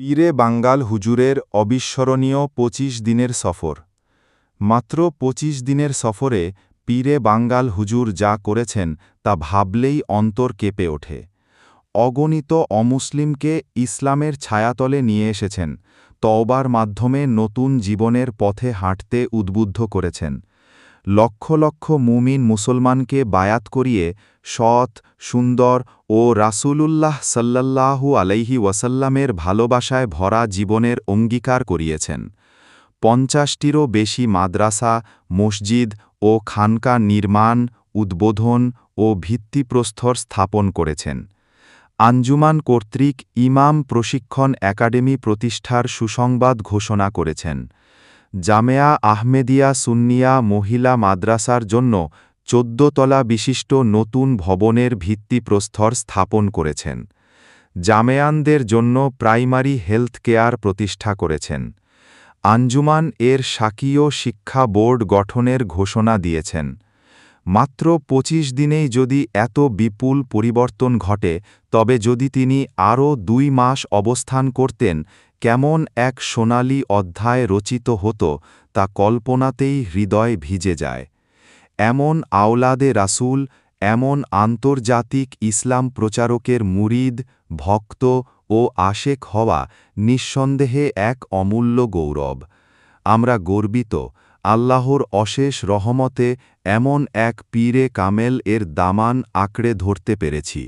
পীরে বাঙ্গাল হুজুরের অবিস্মরণীয় ২৫ দিনের সফর। মাত্র ২৫ দিনের সফরে পীরে বাঙ্গাল হুজুর যা করেছেন তা ভাবলেই অন্তর কেঁপে ওঠে। অগণিত অমুসলিমকে ইসলামের ছায়াতলে নিয়ে এসেছেন, তওবার মাধ্যমে নতুন জীবনের পথে হাঁটতে উদ্বুদ্ধ করেছেন। লক্ষ লক্ষ মুমিন মুসলমানকে বায়াত করিয়ে সৎ, সুন্দর ও রাসূলুল্লাহ সাল্লাল্লাহু আলাইহি ওয়াসাল্লামের ভালোবাসায় ভরা জীবনের অঙ্গীকার করিয়েছেন। পঞ্চাশটিরও বেশি মাদ্রাসা, মসজিদ ও খানকা নির্মাণ, উদ্বোধন ও ভিত্তিপ্রস্তর স্থাপন করেছেন। আঞ্জুমান কর্তৃক ইমাম প্রশিক্ষণ একাডেমি প্রতিষ্ঠার সুসংবাদ ঘোষণা করেছেন। জামেয়া আহমেদিয়া সুন্নিয়া মহিলা মাদ্রাসার জন্য চোদ্দতলা বিশিষ্ট নতুন ভবনের ভিত্তিপ্রস্তর স্থাপন করেছেন। জামেয়ানদের জন্য প্রাইমারি হেলথ কেয়ার প্রতিষ্ঠা করেছেন। আঞ্জুমান এর শাকীয় শিক্ষা বোর্ড গঠনের ঘোষণা দিয়েছেন। মাত্র ২৫ দিনেই যদি এত বিপুল পরিবর্তন ঘটে, তবে যদি তিনি আরও দুই মাস অবস্থান করতেন, কেমন এক সোনালি অধ্যায় রচিত হতো, তা কল্পনাতেই হৃদয় ভিজে যায়। এমন আওলাদে রাসুল, এমন আন্তর্জাতিক ইসলাম প্রচারকের মুরিদ, ভক্ত ও আশেক হওয়া নিঃসন্দেহে এক অমূল্য গৌরব। আমরা গর্বিত আল্লাহর অশেষ রহমতে এমন এক পীরে কামেল এর দামান আঁকড়ে ধরতে পেরেছি।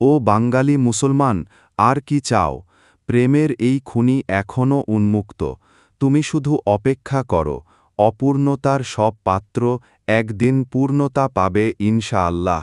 ও বাঙালি মুসলমান, আর কি চাও? প্রেমের এই খুনি এখনও উন্মুক্ত। তুমি শুধু অপেক্ষা করো, অপূর্ণতার সব পাত্র একদিন পূর্ণতা পাবে ইনশাআল্লাহ।